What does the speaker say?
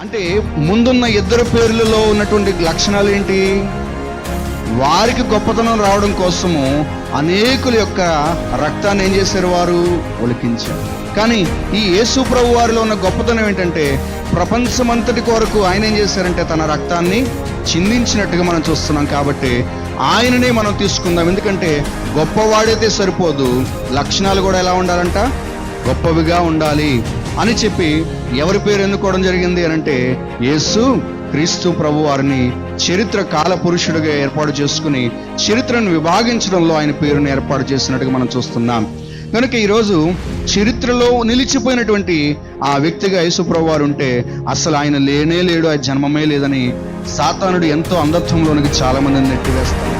అంటే ముందున్న ఇద్దరు పేర్లలో ఉన్నటువంటి లక్షణాలు ఏంటి? వారికి గొప్పతనం రావడం కోసము అనేకుల యొక్క రక్తాన్ని ఏం చేశారు వారు? ఒలికించారు. కానీ ఈ యేసు ప్రభు వారిలో ఉన్న గొప్పతనం ఏంటంటే ప్రపంచమంతటి కొరకు ఆయన ఏం చేశారంటే తన రక్తాన్ని చిందించినట్టుగా మనం చూస్తున్నాం కాబట్టి ఆయననే మనం తీసుకుందాం. ఎందుకంటే గొప్పవాడైతే సరిపోదు. లక్షణాలు కూడా ఎలా ఉండాలంట? గొప్పవిగా ఉండాలి. అని చెప్పి ఎవరి పేరు ఎన్నుకోవడం జరిగింది అని అంటే యేసు క్రీస్తు ప్రభు వారిని చరిత్ర కాల పురుషుడిగా ఏర్పాటు చేసుకుని చరిత్రను విభాగించడంలో ఆయన పేరును ఏర్పాటు చేసినట్టుగా మనం చూస్తున్నాం. కనుక ఈరోజు చరిత్రలో నిలిచిపోయినటువంటి ఆ వ్యక్తిగా యేసుప్రభు వారు ఉంటే అసలు ఆయన లేనే లేడు ఆ జన్మమే లేదని సాతానుడు ఎంతో అంధత్వంలోనికి చాలా మందిని నెట్టివేస్తాడు.